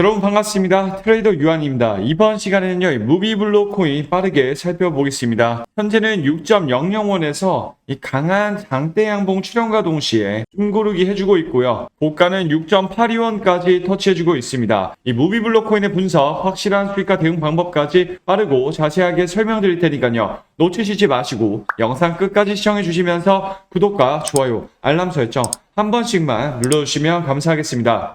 여러분 반갑습니다. 트레이더 유한입니다. 이번 시간에는요, 이 무비블록 코인 빠르게 살펴보겠습니다. 현재는 6.001에서 이 강한 장대 양봉 출현과 동시에 숨고르기 해주고 있고요. 고가는 6.82원까지 터치해주고 있습니다. 이 무비블록 코인의 분석, 확실한 수익과 대응 방법까지 빠르고 자세하게 설명드릴 테니까요. 놓치시지 마시고 영상 끝까지 시청해 주시면서 구독과 좋아요, 알람 설정 한 번씩만 눌러주시면 감사하겠습니다.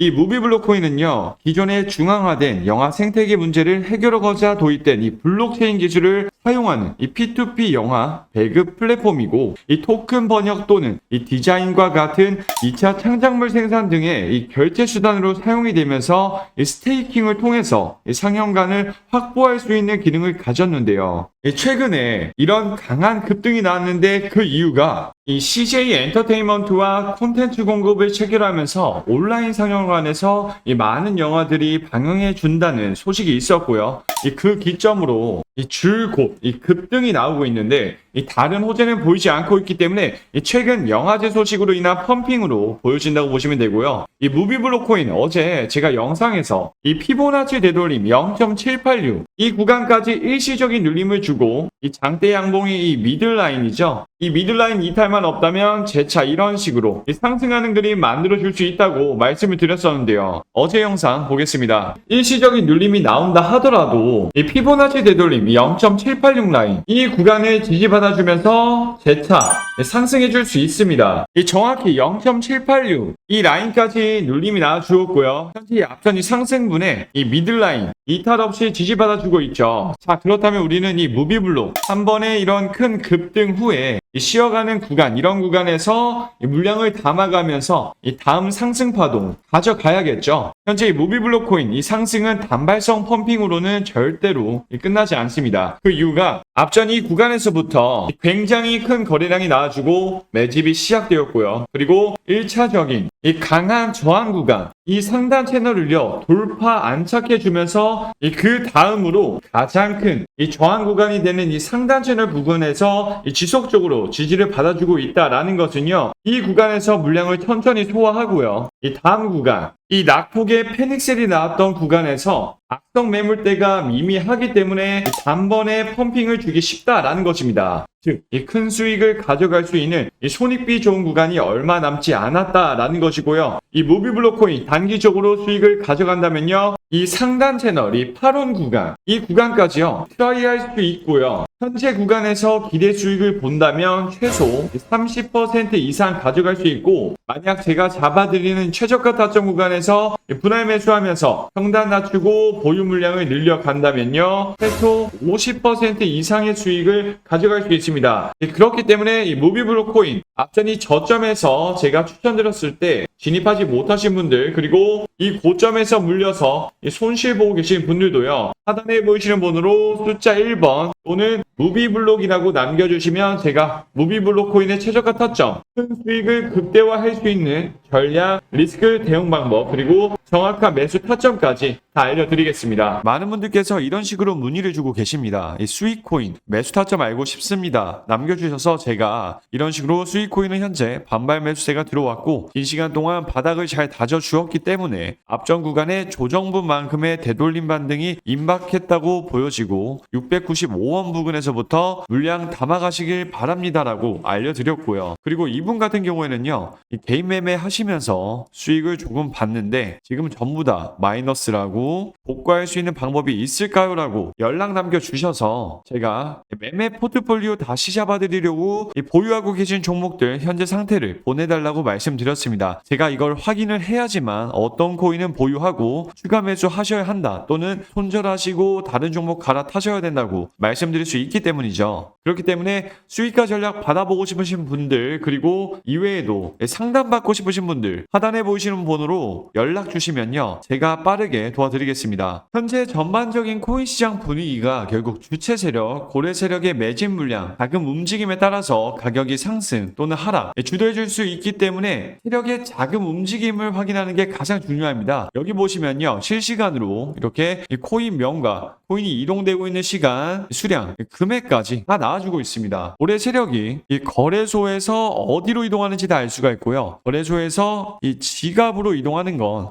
이 무비블록 코인은요, 기존의 중앙화된 영화 생태계 문제를 해결하고자 도입된 이 블록체인 기술을 사용하는 이 P2P 영화 배급 플랫폼이고, 이 토큰 번역 또는 이 디자인과 같은 2차 창작물 생산 등의 이 결제 수단으로 사용이 되면서 이 스테이킹을 통해서 이 상영관을 확보할 수 있는 기능을 가졌는데요. 이 최근에 이런 강한 급등이 나왔는데 그 이유가 이 CJ 엔터테인먼트와 콘텐츠 공급을 체결하면서 온라인 상영관에서 이 많은 영화들이 방영해 준다는 소식이 있었고요. 이그 기점으로 이 줄곧 이 급등이 나오고 있는데 이 다른 호재는 보이지 않고 있기 때문에 이 최근 영화제 소식으로 인한 펌핑으로 보여진다고 보시면 되고요. 이 무비블록 코인 어제 제가 영상에서 이 피보나치 되돌림 0.786 이 구간까지 일시적인 눌림을 주고 이 장대 양봉의 이 미들라인이죠. 이 미들라인 이탈만 없다면 재차 이런 식으로 이 상승하는 그림 만들어 줄 수 있다고 말씀을 드렸었는데요. 어제 영상 보겠습니다. 일시적인 눌림이 나온다 하더라도 이 피보나치 되돌림 0.786 라인 이 구간을 지지받아 주면서 재차 상승해 줄 수 있습니다. 이 정확히 0.786 이 라인까지 눌림이 나와 주었고요. 현재 앞선 이 상승분의 이 미들라인 이탈 없이 지지받아 주고 있죠. 자 그렇다면 우리는 이 무비블록 한 번의 이런 큰 급등 후에 이 쉬어가는 구간 이런 구간에서 이 물량을 담아가면서 이 다음 상승 파동 가져가야겠죠. 현재 이 무비블록 코인 이 상승은 단발성 펌핑으로는 절대로 이 끝나지 않습니다. 그 이유가 앞전 이 구간에서부터 굉장히 큰 거래량이 나와주고 매집이 시작되었고요. 그리고 1차적인 이 강한 저항 구간 이 상단 채널을요 돌파 안착해 주면서 이 그 다음으로 가장 큰 이 저항 구간이 되는 이 상단 채널 부근에서 이 지속적으로 지지를 받아주고 있다라는 것은요 이 구간에서 물량을 천천히 소화하고요 이 다음 구간 이 낙폭의 패닉셀이 나왔던 구간에서 악성 매물대가 미미하기 때문에 단번에 펌핑을 주기 쉽다라는 것입니다. 즉, 이 큰 수익을 가져갈 수 있는 이 손익비 좋은 구간이 얼마 남지 않았다라는 것이고요. 이 무비블록 코인 단기적으로 수익을 가져간다면요. 이 상단 채널, 이 8원 구간, 이 구간까지요. 트라이 할 수 있고요. 현재 구간에서 기대 수익을 본다면 최소 30% 이상 가져갈 수 있고 만약 제가 잡아드리는 최저가 타점 구간에서 분할 매수하면서 평단 낮추고 보유 물량을 늘려간다면요 최소 50% 이상의 수익을 가져갈 수 있습니다. 예, 그렇기 때문에 이 무비블록 코인 앞전 이 저점에서 제가 추천드렸을 때 진입하지 못하신 분들 그리고 이 고점에서 물려서 이 손실 보고 계신 분들도요. 하단에 보이시는 번호로 숫자 1번 또는 무비블록이라고 남겨주시면 제가 무비블록 코인의 최저가 타점, 큰 수익을 극대화할 수 있는 전략, 리스크 대응 방법 그리고 정확한 매수 타점까지 다 알려드리겠습니다. 많은 분들께서 이런 식으로 문의를 주고 계십니다. 이 수익 코인 매수 타점 알고 싶습니다. 남겨주셔서 제가 이런 식으로 수익 코인은 현재 반발 매수세가 들어왔고 긴 시간 동안 바닥을 잘 다져 주었기 때문에 앞전 구간의 조정분만큼의 되돌림 반등이 임박했다고 보여지고 695원 부근에서부터 물량 담아가시길 바랍니다라고 알려드렸고요. 그리고 이분 같은 경우에는요, 이 개인 매매 하시면서 수익을 조금 봤는데 지금 전부 다 마이너스라고 복구할 수 있는 방법이 있을까요?라고 연락 남겨주셔서 제가 매매 포트폴리오 다시 잡아드리려고 이 보유하고 계신 종목들 현재 상태를 보내달라고 말씀드렸습니다. 제가 이걸 확인을 해야지만 어떤 코인은 보유하고 추가 매수 하셔야 한다 또는 손절하시고 다른 종목 갈아타셔야 된다고 말씀드릴 수 있기 때문이죠. 그렇기 때문에 수익화 전략 받아보고 싶으신 분들 그리고 이외에도 상담받고 싶으신 분들 하단에 보이시는 번호로 연락 주시면요. 제가 빠르게 도와드리겠습니다. 현재 전반적인 코인 시장 분위기가 결국 주체 세력, 고래 세력의 매진 물량, 자금 움직임에 따라서 가격이 상승 또는 하락 주도해 줄 수 있기 때문에 세력의 자금 움직임을 확인하는 게 가장 중요합니다. 여기 보시면요. 실시간으로 이렇게 이 코인 명과 코인이 이동되고 있는 시간, 수량, 금액까지 다 나와주고 있습니다. 올해 세력이 이 거래소에서 어디로 이동하는지 다 알 수가 있고요. 거래소에서 이 지갑으로 이동하는 건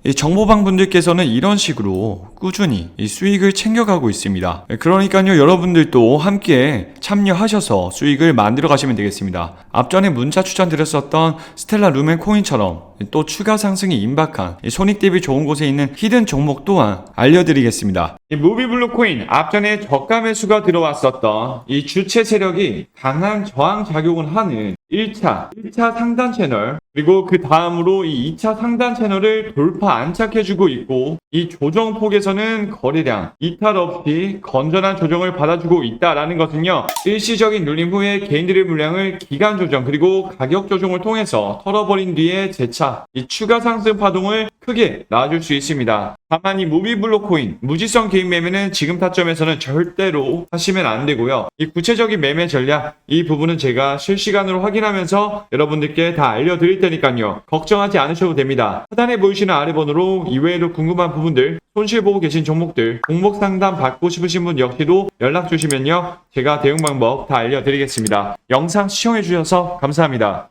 이 정보방 분들께서는 이런 식으로 꾸준히 이 수익을 챙겨가고 있습니다. 그러니까요, 여러분들도 함께 참여하셔서 수익을 만들어 가시면 되겠습니다. 앞전에 문자 추천드렸었던 스텔라 루멘 코인처럼 또 추가 상승이 임박한 이 손익 대비 좋은 곳에 있는 히든 종목 또한 알려드리겠습니다. 이 무비블루 코인 앞전에 저가 매수가 들어왔었던 이 주체 세력이 강한 저항 작용을 하는 1차, 1차 상단 채널, 그리고 그 다음으로 이 2차 상단 채널을 돌파 안착해주고 있고, 이 조정 폭에서는 거래량, 이탈 없이 건전한 조정을 받아주고 있다라는 것은요, 일시적인 눌림 후에 개인들의 물량을 기간 조정, 그리고 가격 조정을 통해서 털어버린 뒤에 재차 이 추가 상승 파동을 크게 낳아줄 수 있습니다. 다만 이 무비블록 코인 무지성 개인 매매는 지금 타점에서는 절대로 하시면 안 되고요. 이 구체적인 매매 전략 이 부분은 제가 실시간으로 확인하면서 여러분들께 다 알려드릴 테니까요. 걱정하지 않으셔도 됩니다. 하단에 보이시는 아래 번호로 이외에도 궁금한 부분들 손실 보고 계신 종목들 종목 상담 받고 싶으신 분 역시도 연락 주시면요. 제가 대응 방법 다 알려드리겠습니다. 영상 시청해 주셔서 감사합니다.